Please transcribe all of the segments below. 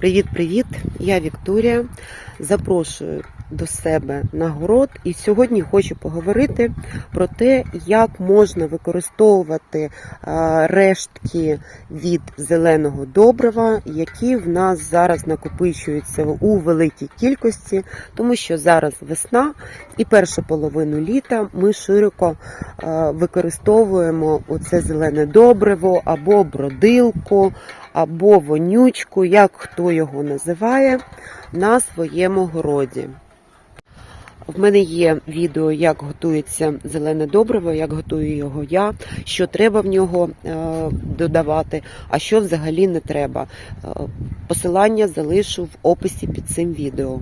Привіт-привіт! Я Вікторія. Запрошую до себе на город і сьогодні хочу поговорити про те, як можна використовувати рештки від зеленого добрива, які в нас зараз накопичуються у великій кількості, тому що зараз весна і першу половину літа ми широко використовуємо оце зелене добриво або бродилку або вонючку, як хто його називає, на своєму городі. В мене є відео, як готується зелене добриво, як готую його я, що треба в нього е, додавати, а що взагалі не треба. Е, Посилання залишу в описі під цим відео.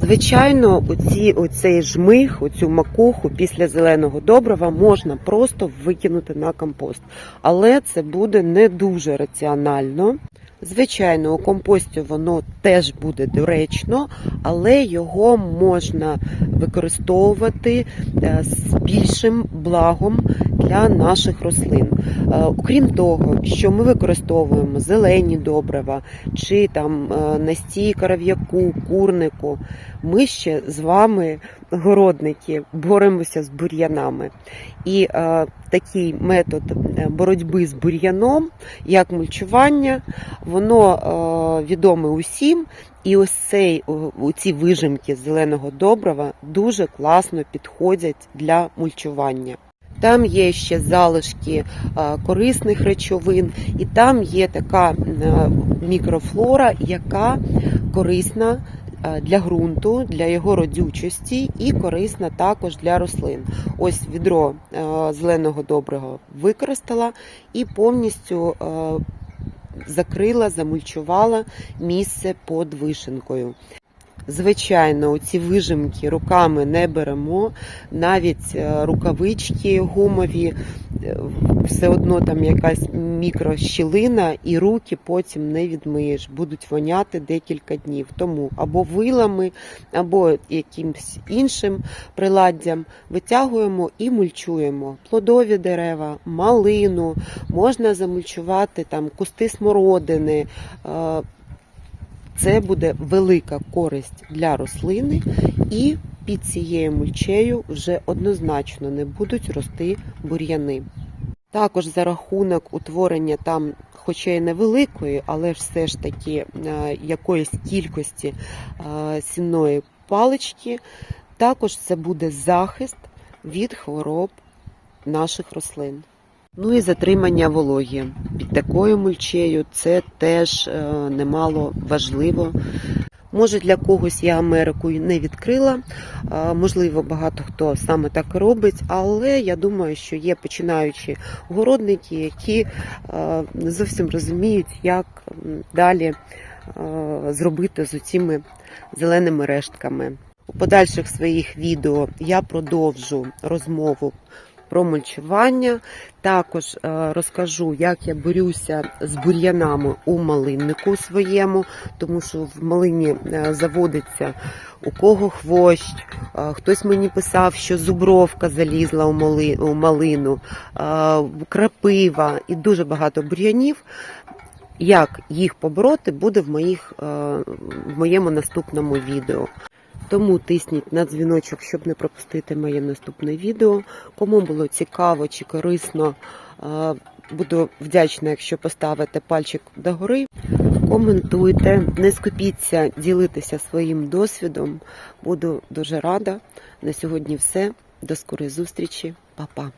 Звичайно, оці, оцей жмих, оцю макуху після зеленого добрива можна просто викинути на компост, але це буде не дуже раціонально. Звичайно, у компості воно теж буде доречно, але його можна використовувати е, з більшим благом для наших рослин. Е, Окрім того, що ми використовуємо зелені добрива чи там е, настій коров'яку, курнику, ми ще з вами, городники, боремося з бур'янами. І е, такий метод боротьби з бур'яном, як мульчування, воно е, відоме усім. І ось цей, ці вижимки зеленого добрива дуже класно підходять для мульчування. Там є ще залишки корисних речовин, і там є така мікрофлора, яка корисна для ґрунту, для його родючості і корисна також для рослин. Ось відро зеленого доброго використала і повністю закрила, замульчувала місце під вишенкою. Звичайно, ці вижимки руками не беремо, навіть е, рукавички гумові, е, все одно там якась мікрощілина, і руки потім не відмиєш, будуть воняти декілька днів. Тому або вилами, або якимось іншим приладдям витягуємо і мульчуємо плодові дерева, малину, можна замульчувати там кусти смородини. Це буде велика користь для рослини, і під цією мульчею вже однозначно не будуть рости бур'яни. Також за рахунок утворення там, хоча й невеликої, але все ж таки е, якоїсь кількості е, сінної палички, також це буде захист від хвороб наших рослин. Ну і затримання вологі. Під такою мульчею це теж е, немало важливо. Може, для когось я Америку не відкрила, е, можливо, багато хто саме так робить, але я думаю, що є починаючі городники, які не зовсім розуміють, як далі е, зробити з цими зеленими рештками. У подальших своїх відео я продовжу розмову про мульчування. Також е, розкажу, як я борюся з бур'янами у малиннику своєму, тому що в малині е, заводиться у кого хвощ. Е, Хтось мені писав, що зубровка залізла у малину, крапива і дуже багато бур'янів. Як їх побороти, буде в, моїх, в моєму наступному відео. Тому тисніть на дзвіночок, щоб не пропустити моє наступне відео. Кому було цікаво чи корисно, е, буду вдячна, якщо поставите пальчик догори. Коментуйте, не скупіться ділитися своїм досвідом. Буду дуже рада. На сьогодні все. До скорої зустрічі, Па-па.